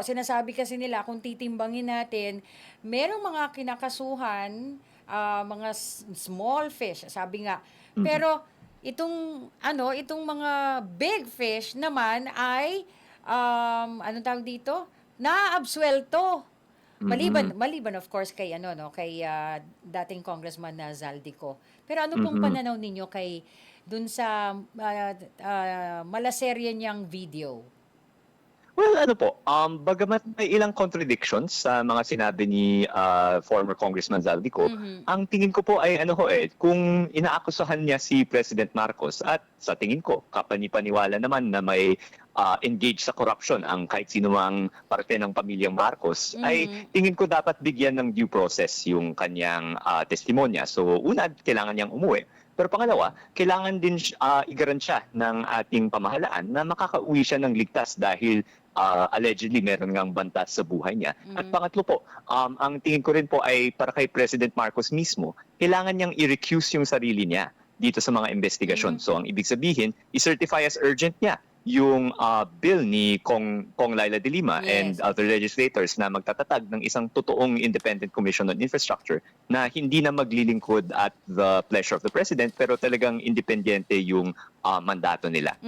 Sinasabi kasi nila kung titimbangin natin, merong mga kinakasuhan, ah, mga small fish, sabi nga. Pero itong ano, itong mga big fish naman ay um, anong tawag dito? Naaabsuelto. Maliban, maliban of course kay ano no, kay ah, dating congressman na Zaldico. Pero ano pong Mhm. pananaw ninyo kay dun sa ah, ah, malaserya niyang video? Well, ano po, um, bagamat may ilang contradictions sa mga sinabi ni ah, former Congressman Zaldico, Mhm. ang tingin ko po ay ano ho eh, kung inaakusahan niya si President Marcos at sa tingin ko, kapanipaniwala naman na may ah, engaged sa corruption ang kahit sino mang parte ng pamilyang Marcos, ay Mhm. tingin ko dapat bigyan ng due process yung kanyang ah, testimonya. So una, kailangan niyang umuwi. Pero pangalawa, kailangan din uh, siya ng ating pamahalaan na makakauwi siya ng ligtas dahil ah, allegedly meron ngang banta sa buhay niya. At Mhm. pangatlo po, um, ang tingin ko rin po ay para kay President Marcos mismo, kailangan niyang i-recuse yung sarili niya dito sa mga investigasyon. Mhm. So ang ibig sabihin, i-certify as urgent niya yung ah, bill ni Kong, Kong Laila de Lima Yes. and other legislators na magtatatag ng isang totoong independent commission on infrastructure na hindi na maglilingkod at the pleasure of the president pero talagang independente yung ah, mandato nila.